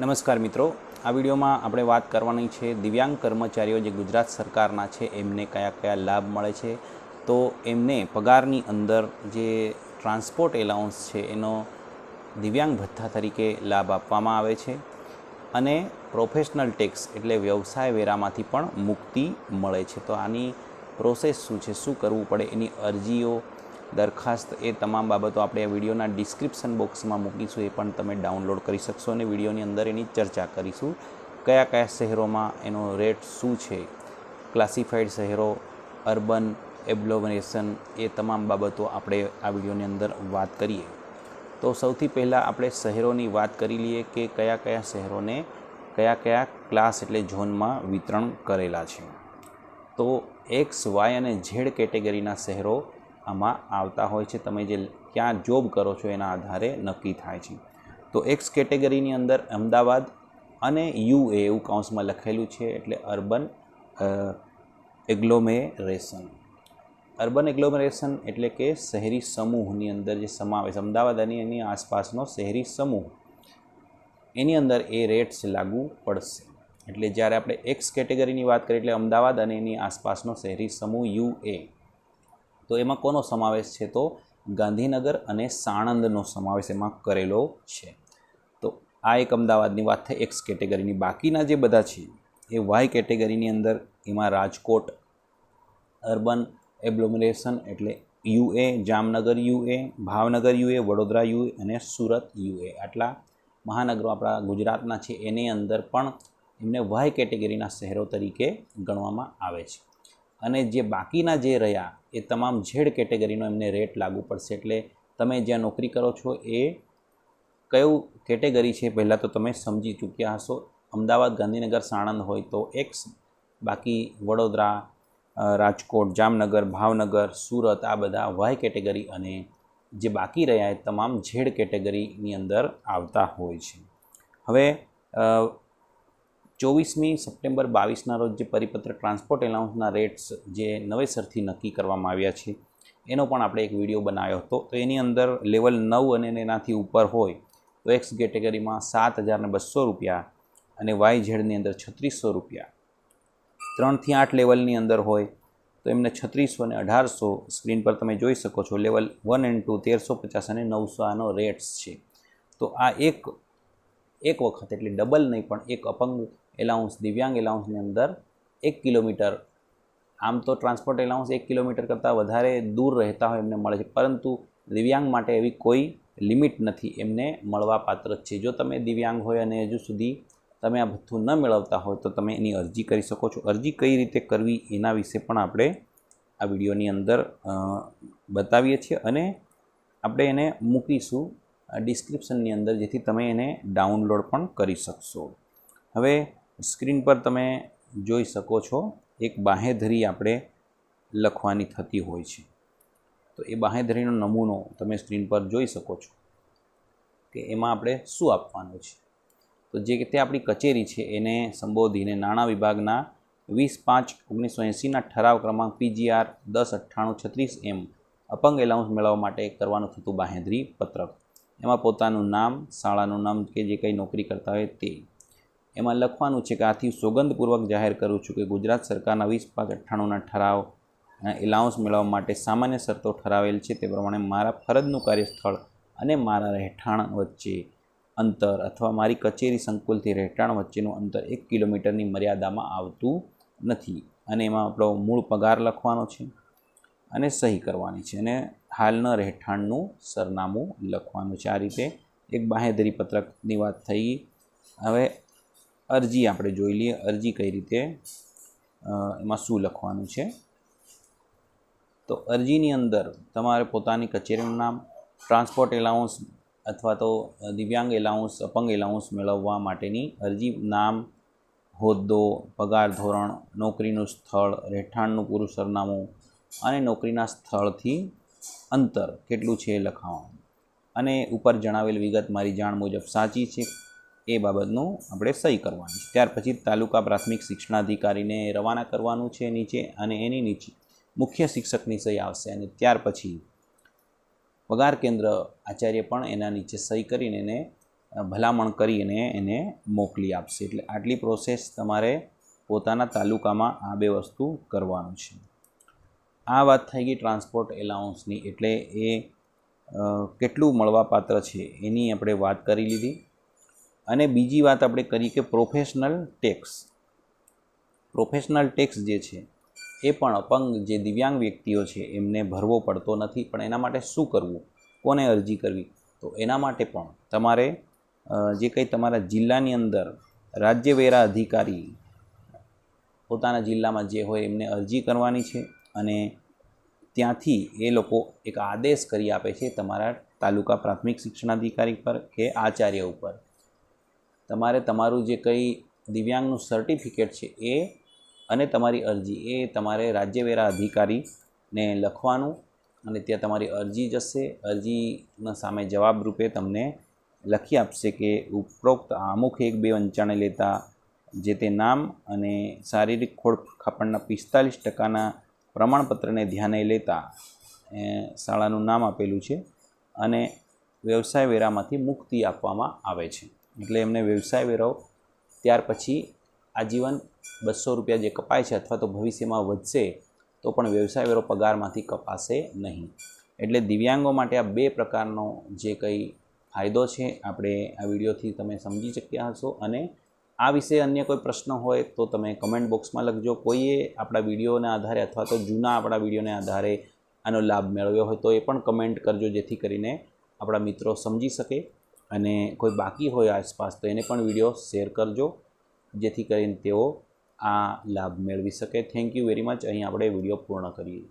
નમસ્કાર મિત્રો. આ વિડીયોમાં આપણે વાત કરવાની છે દિવ્યાંગ કર્મચારીઓ જે ગુજરાત સરકારના છે, એમને કયા કયા લાભ મળે છે? તો એમને પગારની અંદર જે ટ્રાન્સપોર્ટ એલાઉન્સ છે, એનો દિવ્યાંગ ભથ્થા તરીકે લાભ આપવામાં આવે છે અને પ્રોફેશનલ ટેક્સ એટલે વ્યવસાય વેરામાંથી પણ મુક્તિ મળે છે. તો આની પ્રોસેસ શું છે? શું કરવું પડે? એની અરજીઓ દરખાસ્ત એ તમામ બાબતો આપણે આ વિડીયોના ડિસ્ક્રિપ્શન બોક્સમાં મૂકીશું, એ પણ તમે ડાઉનલોડ કરી શકશો અને વિડીયોની અંદર એની ચર્ચા કરીશું. કયા કયા શહેરોમાં એનો રેટ શું છે? ક્લાસિફાઈડ શહેરો, અર્બન, એબ્લોમરેશન એ તમામ બાબતો આપણે આ વિડીયોની અંદર વાત કરીએ. તો સૌથી પહેલાં આપણે શહેરોની વાત કરી લઈએ કે કયા કયા શહેરોને કયા કયા ક્લાસ એટલે ઝોનમાં વિતરણ કરેલા છે. તો એક્સ, વાય અને ઝેડ કેટેગરીના શહેરો આમાં આવતા હોય છે. તમે જે ક્યાં જોબ કરો છો એના આધારે નક્કી થાય છે. તો એક્સ કેટેગરીની અંદર અમદાવાદ અને યુ એ એવું કાઉન્સમાં લખેલું છે એટલે અર્બન એગ્લોમેરેશન અર્બન એગ્લોમેરેશન એટલે કે શહેરી સમૂહની અંદર જે સમાવેશ, અમદાવાદ અને એની આસપાસનો શહેરી સમૂહ. એની અંદર એ રેટ્સ લાગુ પડશે. એટલે જ્યારે આપણે એક્સ કેટેગરીની વાત કરીએ એટલે અમદાવાદ અને એની આસપાસનો શહેરી સમૂહ યુ એ તો એમાં કોનો સમાવેશ છે? તો ગાંધીનગર અને સાણંદનો સમાવેશ એમાં કરેલો છે. તો આ એક અમદાવાદની વાત થઈ એક્સ કેટેગરીની. બાકીના જે બધા છે, એ વાય કેટેગરીની અંદર એમાં રાજકોટ, અર્બન એબ્લોમરેશન એટલે UA, Jamnagar UA, Bhavnagar UA, Vadodara UA અને સુરત યુએ. આટલા મહાનગરો આપણા ગુજરાતના છે, એની અંદર પણ એમને વાય કેટેગરીના શહેરો તરીકે ગણવામાં આવે છે. અને જે બાકીના જે રહ્યા, એ તમામ ઝેડ કેટેગરીનો એમને રેટ લાગુ પડશે. એટલે તમે જ્યાં નોકરી કરો છો, એ કયું કેટેગરી છે, પહેલાં તો તમે સમજી ચૂક્યા હશો. અમદાવાદ, ગાંધીનગર, સાણંદ હોય તો એક્સ બાકી વડોદરા રાજકોટ, જામનગર, ભાવનગર, સુરત, આ બધા વાય કેટેગરી અને જે બાકી રહ્યા, એ તમામ ઝેડ કેટેગરીની અંદર આવતા હોય છે. હવે ચોવીસમી સપ્ટેમ્બર બાવીસના રોજ જે પરિપત્ર ટ્રાન્સપોર્ટ એલાઉન્સના રેટ્સ જે નવેસરથી નક્કી કરવામાં આવ્યા છે, એનો પણ આપણે એક વીડિયો બનાવ્યો હતો. તો એની અંદર લેવલ નવ અને એનાથી ઉપર હોય, તો એક્સ કેટેગરીમાં સાત હજારને બસો રૂપિયા અને વાય ઝેડની અંદર છત્રીસો રૂપિયા. ત્રણથી આઠ લેવલની અંદર હોય, તો એમને છત્રીસો અને અઢારસો સ્ક્રીન પર તમે જોઈ શકો છો, લેવલ વન એન્ડ ટુ તેરસો પચાસ અને નવસો આનો રેટ્સ છે. તો આ એક એક વખત એટલે ડબલ નહીં પણ એક અપંગ એલાઉન્સ, દિવ્યાંગ એલાઉન્સની અંદર એક કિલોમીટર. આમ તો ટ્રાન્સપોર્ટ એલાઉન્સ એક કિલોમીટર કરતાં વધારે દૂર રહેતા હોય એમને મળે છે. પરંતુ દિવ્યાંગ માટે એવી કોઈ લિમિટ નથી એમને મળવા પાત્ર છે. જો તમે દિવ્યાંગ હોય અને હજુ સુધી તમે આ ભથ્થું ન મેળવતા હોય તો તમે એની અરજી કરી શકો છો. અરજી કઈ રીતે કરવી એના વિશે પણ આપણે આ વિડીયોની અંદર બતાવીએ છીએ અને આપણે એને મૂકીશું ડિસ્ક્રિપ્શનની અંદર, જેથી તમે એને ડાઉનલોડ પણ કરી શકશો. હવે સ્ક્રીન પર તમે જોઈ શકો છો, એક બાહેધરી આપણે લખવાની થતી હોય છે. તો એ બાહેધરીનો નમૂનો તમે સ્ક્રીન પર જોઈ શકો છો કે એમાં આપણે શું આપવાનું છે. તો જે તે આપણી કચેરી છે, એને સંબોધીને નાણાં વિભાગના વીસ પાંચ ઓગણીસો એંસીના ઠરાવ ક્રમાંક પીજીઆર દસ અઠ્ઠાણું છત્રીસ એમ અપંગ એલાઉન્સ મેળવવા માટે કરવાનું થતું બાહેધરી પત્રક. એમાં પોતાનું નામ, શાળાનું નામ કે જે કંઈ નોકરી કરતા હોય તે એમાં લખવાનું છે કે આથી સોગંદપૂર્વક જાહેર કરું છું કે ગુજરાત સરકારના વીસ પાંચ અઠ્ઠાણુંના ઠરાવ એલાઉન્સ મેળવવા માટે સામાન્ય શરતો ઠરાવેલ છે તે પ્રમાણે મારા ફરજનું કાર્યસ્થળ અને મારા રહેઠાણ વચ્ચે અંતર અથવા મારી કચેરી સંકુલથી રહેઠાણ વચ્ચેનું અંતર એક કિલોમીટરની મર્યાદામાં આવતું નથી અને એમાં આપણો મૂળ પગાર લખવાનો છે અને સહી કરવાની છે અને હાલના રહેઠાણનું સરનામું લખવાનું છે. આ રીતે એક બાહેધરી પત્રકની વાત થઈ. હવે અરજી આપણે જોઈ લઈએ. અરજી કઈ રીતે? એમાં શું લખવાનું છે? તો અરજીની અંદર તમારે પોતાની કચેરીનું નામ ટ્રાન્સપોર્ટ એલાઉન્સ અથવા તો દિવ્યાંગ એલાઉન્સ અપંગ એલાઉન્સ મેળવવા માટેની અરજી, નામ, હોદ્દો, પગાર ધોરણ, નોકરીનું સ્થળ, રહેઠાણનું પૂરું સરનામું અને નોકરીના સ્થળથી અંતર કેટલું છે એ લખાવવાનું અને ઉપર જણાવેલ વિગત મારી જાણ મુજબ સાચી છે એ બાબતનું આપણે સહી કરવાની છે. ત્યાર પછી તાલુકા પ્રાથમિક શિક્ષણાધિકારીને રવાના કરવાનું છે નીચે અને એની નીચે. મુખ્ય શિક્ષકની સહી આવશે અને ત્યાર પછી પગાર કેન્દ્ર આચાર્ય પણ એના નીચે સહી કરીને એને ભલામણ કરીને એને મોકલી આપશે. એટલે આટલી પ્રોસેસ તમારે પોતાના તાલુકામાં આ બે વસ્તુ કરવાનું છે. આ વાત થઈ ગઈ ટ્રાન્સપોર્ટ એલાઉન્સની. એટલે એ કેટલું મળવાપાત્ર છે એની આપણે વાત કરી લીધી. અને બીજી વાત આપણે કરી કે પ્રોફેશનલ ટેક્સ. પ્રોફેશનલ ટેક્સ જે છે, એ પણ અપંગ જે દિવ્યાંગ વ્યક્તિઓ છે, એમને ભરવો પડતો નથી. પણ એના માટે શું કરવું? કોને અરજી કરવી? તો એના માટે પણ તમારે જે કંઈ તમારા જિલ્લાની અંદર રાજ્ય વેરા અધિકારી પોતાના જિલ્લામાં જે હોય એમને અરજી કરવાની છે અને ત્યાંથી એ લોકો એક આદેશ કરી આપે છે તમારા તાલુકા પ્રાથમિક શિક્ષણાધિકારી પર કે આચાર્ય ઉપર. તમારે તમારું જે કંઈ દિવ્યાંગનું સર્ટિફિકેટ છે એ અને તમારી અરજી, એ તમારે રાજ્યવેરા અધિકારીને લખવાનું અને ત્યાં તમારી અરજી જશે. અરજીના સામે જવાબ રૂપે તમને લખી આપશે કે ઉપરોક્ત અમુક એક બે વંચાણે લેતા જે તે નામ અને શારીરિક ખોળ ખાપણના પિસ્તાલીસ ટકાના પ્રમાણપત્રને ધ્યાને લેતા શાળાનું નામ આપેલું છે અને વ્યવસાય વેરામાંથી મુક્તિ આપવામાં આવે છે. એટલે એમને વ્યવસાય વેરો ત્યાર પછી આજીવન બસો રૂપિયા જે કપાય છે અથવા તો ભવિષ્યમાં વધશે, તો પણ વ્યવસાય વેરો પગારમાંથી કપાશે નહીં. એટલે દિવ્યાંગો માટે આ બે પ્રકારનો જે કંઈ ફાયદો છે, આપણે આ વિડીયોથી તમે સમજી શક્યા હશો. અને આ વિશે અન્ય કોઈ પ્રશ્ન હોય તો તમે કમેન્ટ બોક્સમાં લખજો. કોઈએ આપણા વિડીયોના આધારે અથવા તો જૂના આપણા વિડીયોને આધારે આનો લાભ મેળવ્યો હોય તો એ પણ કમેન્ટ કરજો જેથી કરીને આપણા મિત્રો સમજી શકે. અને કોઈ બાકી હોય આસપાસ, તો એને પણ વીડિયો શેર કરજો, જેથી કરીને તેઓ આ લાભ મેળવી શકે. થેન્ક યુ વેરી મચ અહીં આપણે વીડિયો પૂર્ણ કરીએ.